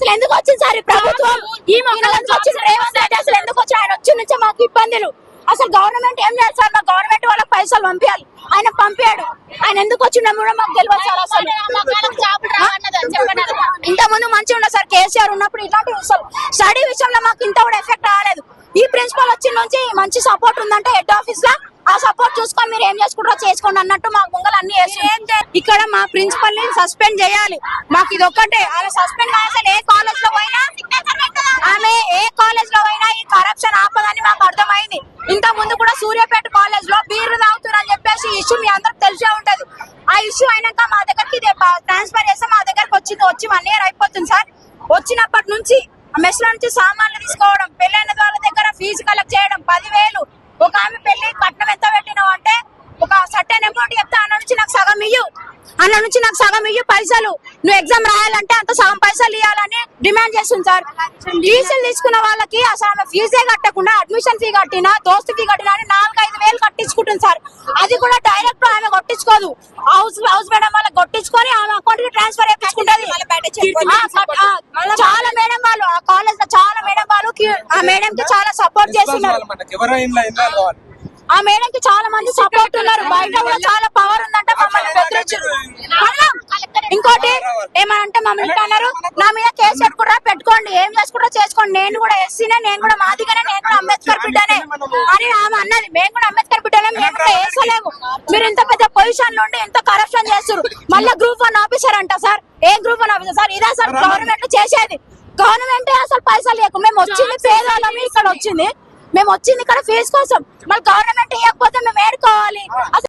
అసలు ఎందుకు వచ్చింది సార్ ప్రభుత్వం? ఈ మొక్కలు ఎందుకు వచ్చింది? రేవంత్ రెడ్డి అసలు ఎందుకు వచ్చి ఆయన వచ్చి నుంచే మాకు ఇబ్బందులు. అసలు గవర్నమెంట్ ఏం చేయాలి సార్ మా గవర్నమెంట్ వాళ్ళకి పైసలు పంపించాలి ఆయన పంపాడు ఆయన ఎందుకు వచ్చిండో? కూడా మాకు తెలియదు సార్ అసలు. ఇంత ముందు మంచిగా ఉండదు సార్ కేసీఆర్ ఉన్నప్పుడు ఇలాంటి విషయాలు స్టడీ విషయంలో మాకు ఇంత కూడా ఎఫెక్ట్ రాలేదు. ఈ ప్రిన్సిపల్ వచ్చిన నుంచి మంచి సపోర్ట్ ఉందంటే హెడ్ ఆఫీస్లో. ఆ సపోర్ట్ చూసుకొని మీరు ఏం చేసుకుంటారో చేసుకోండి అన్నట్టు మాకు ముంగలు అన్ని ఇక్కడ మా ప్రిన్సిపల్ని సస్పెండ్ చేయాలి. మాకు ఇది ఒక్కటే. అలా సస్పెండ్ అసలు ఏ కాలేజ్లో పోయినా ఆమె ఏ కాలేజ్లో పోయినా ఈ కరప్షన్ ఆపదని మాకు అర్థమైంది ఇంత ముందు కూడా సూర్యాపేట కాలేజ్లో బీర్లు తాగుతున్నారని చెప్పేసి ఇష్యూ మీ అందరికి తెలిసే ఉంటది. ఆ ఇష్యూ అయినాక మా దగ్గరికి ట్రాన్స్ఫర్ చేస్తే మా దగ్గరకు వచ్చింది. వచ్చి వన్ ఇయర్ అయిపోతుంది సార్. వచ్చినప్పటి నుంచి మెస్లో నుంచి సామాన్లు తీసుకోవడం పెళ్ళైన వాళ్ళ దగ్గర ఫీజు కలెక్ట్ చేయడం పదివేలు. ఒక ఆమె పెళ్ళి కట్నం ఎంత పెట్టినావు అంటే ఒక సర్టెన్ అమౌంట్ చెప్తా అన్న నుంచి నాకు సగం ఇయ్యు. అన్న నుంచి నాకు సగం ఇయ్యు పైసలు. నువ్వు ఎగ్జామ్ రాయాలంటే అంత సగం పైసలు ఇవ్వాలని డిమాండ్ చేస్తుంది సార్. ఫీజులు తీసుకున్న వాళ్ళకి అసలు ఆమె ఫీజే కట్టకుండా అడ్మిషన్ ఫీ కట్టినా దోస్తు ఫీ కట్టినా అని నాలుగు ఐదు వేలు కట్టించుకుంటుంది సార్. అది కూడా డైరెక్ట్ ఆమె కొట్టించుకోదు. హౌస్ హౌస్ మేడం వాళ్ళకి కొట్టించుకొని ఆమె అకౌంట్కి ట్రాన్స్ఫర్ చేయించుకుంటది. చాలా మేడం వాళ్ళు ఆ కాలేజ్లో చాలా మేడం వాళ్ళు ఆ మేడం కి చాలా సపోర్ట్ చేస్తున్నారు. ఆ మేడం కి చాలా మంది సపోర్ట్ ఉన్నారు. బయట కూడా చాలా పవర్ ఉందంట మమ్మల్ని. ఏమనంటే మమ్మల్ని అన్నారు నా మీద కేసు పెట్టుకుంటారా పెట్టుకోండి ఏం చేసుకుంటారో చేసుకోండి. నేను కూడా ఎస్సీనే నేను కూడా మాదిగానే నేను కూడా అంబేద్కర్ బిడ్డనే. అని ఆమె అన్నది. మేము కూడా అంబేద్కర్ బిడ్డనే మేము కూడా వేసలేము మీరు ఇంత పెద్ద పొజిషన్లో ఉండి ఎంత కరప్షన్ చేస్తారు మళ్ళీ గ్రూప్ వన్ ఆఫీసర్ అంట సార్. ఏ గ్రూప్ వన్ ఆఫీసర్ సార్ ఇదే సార్ గవర్నమెంట్ చేసేది. గవర్నమెంట్ అసలు పైసలు లేకు. మేము వచ్చింది పేదవాళ్ళమి ఇక్కడ వచ్చింది. మేము వచ్చింది ఇక్కడ ఫీజు కోసం. మళ్ళీ గవర్నమెంట్ ఇవ్వకపోతే మేము ఏడుకోవాలి. అసలు